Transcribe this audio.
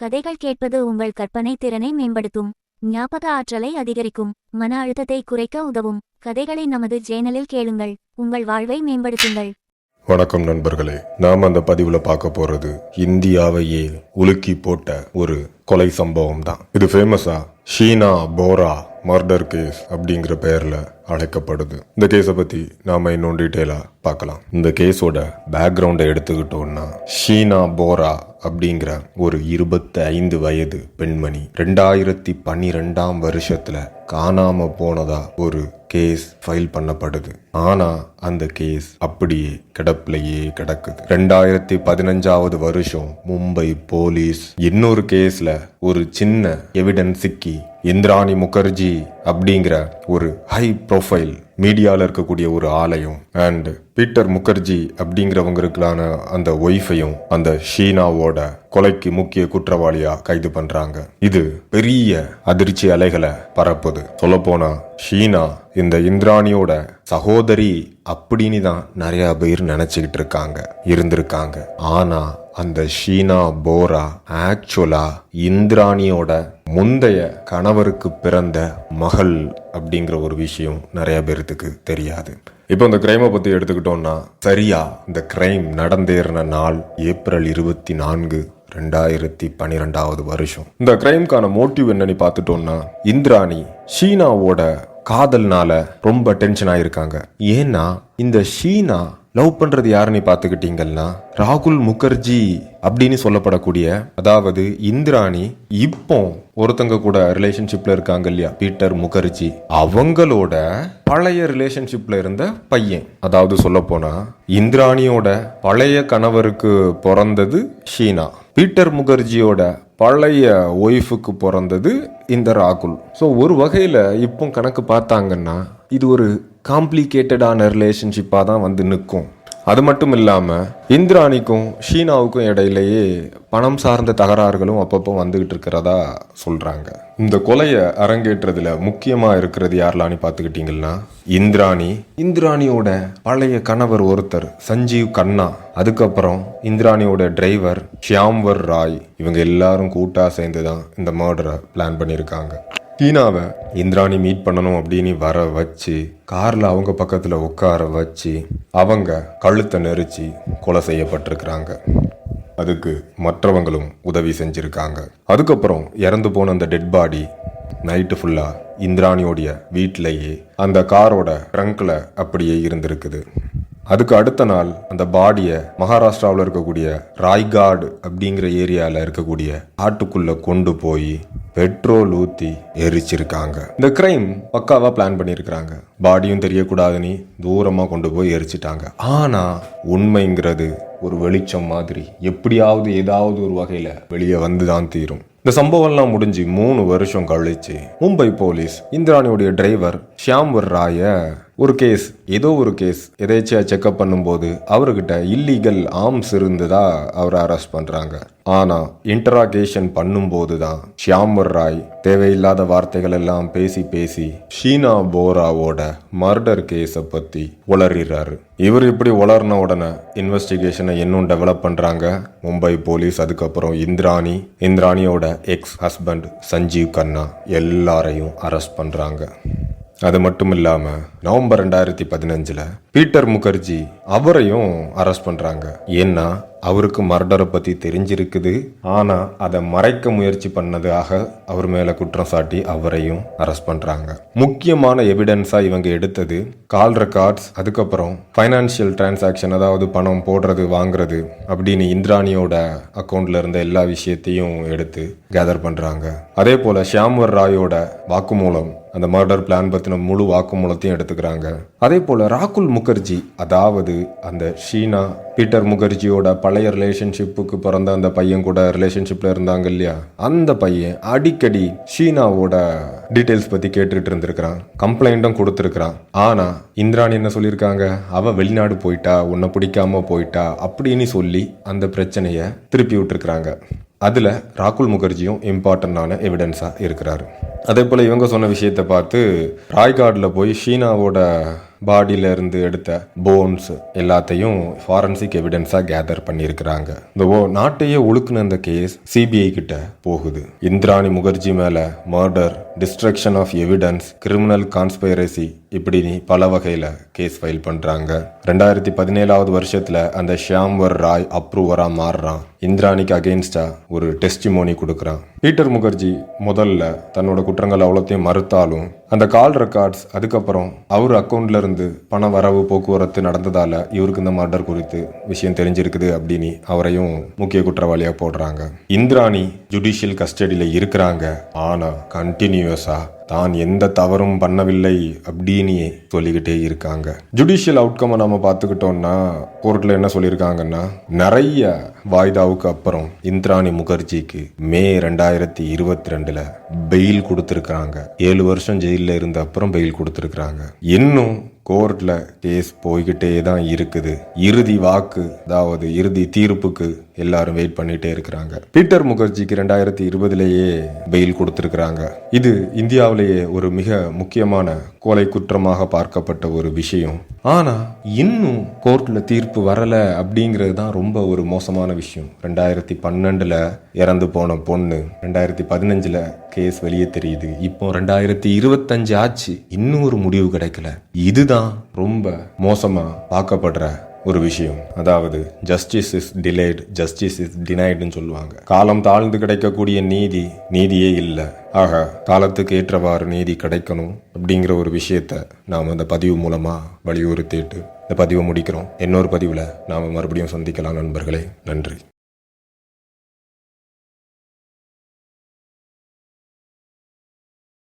கதைகள் கேட்பது உங்கள் கற்பனை திறனை மேம்படுத்தும். ஞாபக ஆற்றலை அதிகரிக்கும். மன அழுத்தத்தை குறைக்க உதவும். கதைகளை நமது சேனலில் கேளுங்கள். உங்கள் வாழ்வை மேம்படுத்துங்கள். வணக்கம் நண்பர்களே. நாம் அந்த பதிவுல பார்க்க போறது இந்தியாவையே உலுக்கி போட்ட ஒரு கொலை சம்பவம் தான் இது ஃபேமஸா ஷீனா போரா மர்டர் கேஸ் அப்படிங்கிற பெயர்ல அழைக்கப்படுது. இந்த கேஸை பத்தி நாம இன்னும் டீட்டெயிலா பார்க்கலாம். இந்த கேஸோட பேக்ரவுண்டை எடுத்துக்கிட்டோம்னா ஷீனா போரா அப்படிங்கிற ஒரு இருபத்தி ஐந்து வயது பெண்மணி ரெண்டாயிரத்தி பன்னிரெண்டாம் வருஷத்துல காணாம போனதா ஒரு கேஸ் ஃபைல் பண்ணப்படுது. ஆனா அந்த கேஸ் அப்படியே கிடப்பிலேயே கிடக்குது. ரெண்டாயிரத்தி பதினஞ்சாவது வருஷம் மும்பை போலீஸ் இன்னொரு கேஸ்ல ஒரு சின்ன எவிடன்ஸ் சிக்கி இந்திராணி முகர்ஜி அப்படிங்கிற ஒரு ஹை ப்ரொஃபைல் மீடியால இருக்கக்கூடிய ஒரு ஆலையும் அண்ட் பீட்டர் முகர்ஜி அப்படிங்கிறவங்களுக்கான அந்த ஒய்ஃபையும் அந்த ஷீனாவோட கொலைக்கு முக்கிய குற்றவாளியா கைது பண்றாங்க. இது பெரிய அதிர்ச்சி அலைகளை பரப்புது. சொல்லப்போனா ஷீனா இந்த இந்திராணியோட சகோதரி அப்படின்னு தான் நிறைய பேர் நினச்சிக்கிட்டு இருக்காங்க இருந்திருக்காங்க. ஆனா அந்த ஷீனா போரா ஆக்சுவலா இந்திராணியோட முந்தைய கணவருக்கு பிறந்த மகள் அப்படிங்கிற ஒரு விஷயம் நிறைய பேர்த்துக்கு தெரியாது. இப்போ இந்த கிரைமை பற்றி எடுத்துக்கிட்டோம்னா சரியா இந்த கிரைம் நடந்தேறின நாள் ஏப்ரல் இருபத்தி நான்கு ரெண்டாயிரத்தி பன்னிரெண்டாவது வருஷம். இந்த கிரைம்கான மோட்டிவ் என்னன்னு பார்த்துட்டோம்னா இந்திராணி ஷீனாவோட காதல்னால ரொம்ப டென்ஷன் ஆயிருக்காங்க. ஏன்னா இந்த ஷீனா லவ் பண்றது யாருன்னு பார்த்துக்கிட்டீங்கன்னா ராகுல் முகர்ஜி அப்படின்னு சொல்லப்படக்கூடிய அதாவது இந்திராணி இப்போ ஒருத்தங்க கூட ரிலேஷன்ஷிப்ல இருக்காங்க இல்லையா பீட்டர் முகர்ஜி. அவங்களோட பழைய ரிலேஷன்ஷிப்ல இருந்த பையன். அதாவது சொல்ல போனா இந்திராணியோட பழைய கணவருக்கு பிறந்தது ஷீனா. பீட்டர் முகர்ஜியோட பழைய ஒய்ஃபுக்கு பிறந்தது இந்த ராகுல். ஸோ ஒரு வகையில் இப்போ கணக்கு பார்த்தாங்கன்னா இது ஒரு காம்ப்ளிகேட்டடான ரிலேஷன்ஷிப்பாக தான் வந்து நிற்கும். அது மட்டும் இல்லாமல் இந்திராணிக்கும் ஷீனாவுக்கும் இடையிலேயே பணம் சார்ந்த தகராறுகளும் அப்பப்போ வந்துகிட்டு இருக்கிறதா சொல்கிறாங்க இந்த கொலையை அரங்கேற்றதில் முக்கியமாக இருக்கிறது யாரெல்லாம்னு பார்த்துக்கிட்டிங்கன்னா இந்திராணி. இந்திராணியோட பழைய கணவர் ஒருத்தர் சஞ்சீவ் கண்ணா. அதுக்கப்புறம் இந்திராணியோட டிரைவர் ஷியாம்வர் ராய். இவங்க எல்லாரும் கூட்டாக சேர்ந்து தான் இந்த மர்டரை பிளான் பண்ணியிருக்காங்க. டீனாவை இந்திராணி மீட் பண்ணணும் அப்படின்னு வர வச்சு காரில் அவங்க பக்கத்தில் உட்கார வச்சு அவங்க கழுத்தை நெரிச்சு கொலை செய்யப்பட்டிருக்கிறாங்க. அதுக்கு மற்றவங்களும் உதவி செஞ்சுருக்காங்க. அதுக்கப்புறம் இறந்து போன அந்த டெட் பாடி நைட்டு ஃபுல்லாக இந்திராணியோடைய வீட்டிலேயே அந்த காரோட ட்ரங்கில் அப்படியே இருந்திருக்குது. அதுக்கு அடுத்த நாள் அந்த பாடியை மகாராஷ்டிராவில் இருக்கக்கூடிய ராய்காடு அப்படிங்கிற ஏரியாவில் இருக்கக்கூடிய ஆட்டுக்குள்ளே கொண்டு போய் பெட்ரோல் ஊற்றி எரிச்சிருக்காங்க. இந்த கிரைம் பக்காவாக பிளான் பண்ணியிருக்கிறாங்க பாடியும் தெரியக்கூடாதுன்னு தூரமாக கொண்டு போய் எரிச்சிட்டாங்க. ஆனால் உண்மைங்கிறது ஒரு வெளிச்சம் மாதிரி எப்படியாவது ஏதாவது ஒரு வகையில் வெளியே வந்து தான் தீரும். இந்த சம்பவம்லாம் முடிஞ்சு மூணு வருஷம் கழிச்சு மும்பை போலீஸ் இந்திராணியுடைய டிரைவர் ஷியாம்வர் ராயை ஒரு கேஸ் ஏதோ ஒரு கேஸ் எதேச்சியாக செக்அப் பண்ணும்போது அவர்கிட்ட இல்லீகல் ஆர்ம்ஸ் இருந்ததா அவரை அரெஸ்ட் பண்ணுறாங்க ஆனால் இன்டராகேஷன் பண்ணும்போது தான் ஷியாமர் ராய் தேவையில்லாத வார்த்தைகள் எல்லாம் பேசி பேசி ஷீனா போராவோட மர்டர் கேஸை பற்றி உளறிறாரு. இவர் இப்படி உளர்ன உடனே இன்வெஸ்டிகேஷனை இன்னும் டெவலப் பண்ணுறாங்க மும்பை போலீஸ் அதுக்கப்புறம் இந்திராணி. இந்திராணியோட எக்ஸ் ஹஸ்பண்ட் சஞ்சீவ் கண்ணா எல்லாரையும் அரெஸ்ட் பண்ணுறாங்க அது மட்டும் இல்லாமல் நவம்பர் ரெண்டாயிரத்தி பதினஞ்சில் பீட்டர் முகர்ஜி அவரையும் அரெஸ்ட் பண்ணுறாங்க ஏன்னா அவருக்கு மர்டரை பற்றி தெரிஞ்சிருக்குது. ஆனால் அதை மறைக்க முயற்சி பண்ணதாக அவர் மேலே குற்றம் சாட்டி அவரையும் அரெஸ்ட் பண்ணுறாங்க முக்கியமான எவிடன்ஸாக இவங்க எடுத்தது கால் ரெக்கார்ட்ஸ் அதுக்கப்புறம் ஃபைனான்ஷியல் டிரான்சாக்ஷன் அதாவது பணம் போடுறது வாங்குறது அப்படின்னு இந்திராணியோட அக்கௌண்ட்டில் இருந்த எல்லா விஷயத்தையும் எடுத்து கேதர் பண்ணுறாங்க அதே போல் ஷியாம்வர் ராயோட வாக்குமூலம் அந்த மர்டர் பிளான் பற்றின முழு வாக்குமூலத்தையும் எடுத்துக்கிறாங்க. அதே போல் ராகுல் முகர்ஜி அதாவது அந்த ஷீனா பீட்டர் முகர்ஜியோட பழைய ரிலேஷன்ஷிப்புக்கு பிறந்த அந்த பையன் கூட ரிலேஷன்ஷிப்பில் இருந்தாங்க இல்லையா? அந்த பையன் அடிக்கடி ஷீனாவோட டீட்டெயில்ஸ் பற்றி கேட்டுட்டு இருந்திருக்கிறான். கம்ப்ளைண்ட்டும் கொடுத்துருக்கிறான். ஆனால் இந்திராணி என்ன சொல்லியிருக்காங்க? அவ வெளிநாடு போயிட்டா உன்னை பிடிக்காம போயிட்டா அப்படின்னு சொல்லி அந்த பிரச்சனையை திருப்பி விட்டுருக்குறாங்க. அதில் ராகுல் முகர்ஜியும் இம்பார்ட்டண்டான எவிடன்ஸாக இருக்கிறாரு. அதே போல் இவங்க சொன்ன விஷயத்தை பார்த்து ராய்காடில் போய் ஷீனாவோட பாடியில இருந்து எடுத்த போன்ஸ் எல்லாத்தையும் ஃபாரன்சிக் எவிடன்ஸா கேதர் பண்ணியிருக்கிறாங்க. இந்த ஓ நாட்டையே ஒழுக்குன அந்த கேஸ் சிபிஐ கிட்ட போகுது. இந்திராணி முகர்ஜி மேல murder destruction of evidence criminal conspiracy இப்படி பல வகையில் கேஸ் ஃபைல் பண்ணுறாங்க ரெண்டாயிரத்தி பதினேழாவது வருஷத்தில் அந்த ஷியாம்வர் ராய் அப்ரூவராக மாறுறான். இந்திராணிக்கு அகெயின்ஸ்டா ஒரு டெஸ்டிமோனி கொடுக்குறான். பீட்டர் முகர்ஜி முதல்ல தன்னோட குற்றங்கள் அவ்வளோத்தையும் மறுத்தாலும் அந்த கால் ரெக்கார்ட்ஸ் அதுக்கப்புறம் அவர் அக்கௌண்ட்ல இருந்து பண வரவு போக்குவரத்து நடந்ததால் இவருக்கு இந்த மர்டர் குறித்து விஷயம் தெரிஞ்சிருக்குது அப்படின்னு அவரையும் முக்கிய குற்றவாளியாக போடுறாங்க. இந்திராணி ஜுடிஷியல் கஸ்டடியில் இருக்கிறாங்க. ஆனால் கண்டினியூ கண்டினியூஸா தான் எந்த தவறும் பண்ணவில்லை அப்படின்னு சொல்லிக்கிட்டே இருக்காங்க. ஜுடிஷியல் அவுட்கம்மை நம்ம பார்த்துக்கிட்டோம்னா கோர்ட்டில் என்ன சொல்லியிருக்காங்கன்னா நிறைய வாய்தாவுக்கு அப்புறம் இந்திராணி முகர்ஜிக்கு மே ரெண்டாயிரத்தி இருபத்தி ரெண்டில் பெயில் கொடுத்துருக்குறாங்க. ஏழு வருஷம் ஜெயிலில் இருந்த அப்புறம் பெயில் கொடுத்துருக்குறாங்க. இன்னும் கோர்ட்டில் கேஸ் போய்கிட்டே தான் இருக்குது. இறுதி வாக்கு அதாவது இறுதி தீர்ப்புக்கு எல்லாரும் வெயிட் பண்ணிட்டே இருக்கிறாங்க. பீட்டர் முகர்ஜிக்கு ரெண்டாயிரத்தி இருபதுலேயே பெயில் கொடுத்துருக்குறாங்க. இது இந்தியாவிலேயே ஒரு மிக முக்கியமான கொலை குற்றமாக பார்க்கப்பட்ட ஒரு விஷயம். ஆனா இன்னும் கோர்ட்ல தீர்ப்பு வரல அப்படிங்கிறது தான் ரொம்ப ஒரு மோசமான விஷயம். ரெண்டாயிரத்தி பன்னெண்டுல இறந்து போன பொண்ணு ரெண்டாயிரத்தி பதினஞ்சுல கேஸ் வெளியே தெரியுது. இப்போ ரெண்டாயிரத்தி இருபத்தஞ்சு ஆச்சு. இன்னும் ஒரு முடிவு கிடைக்கல. இதுதான் ரொம்ப மோசமா பார்க்கப்படுற ஒரு விஷயம். அதாவது justice is delayed justice is டினைடுன்னு சொல்லுவாங்க. காலம் தாழ்ந்து கிடைக்கக்கூடிய நீதி நீதியே இல்லை. ஆக காலத்துக்கு ஏற்றவாறு நீதி கிடைக்கணும் அப்படிங்கிற ஒரு விஷயத்த நாம் அந்த பதிவு மூலமாக வலியுறுத்திட்டு இந்த பதிவை முடிக்கிறோம். இன்னொரு பதிவில் நாம் மறுபடியும் சந்திக்கலாம் நண்பர்களே. நன்றி.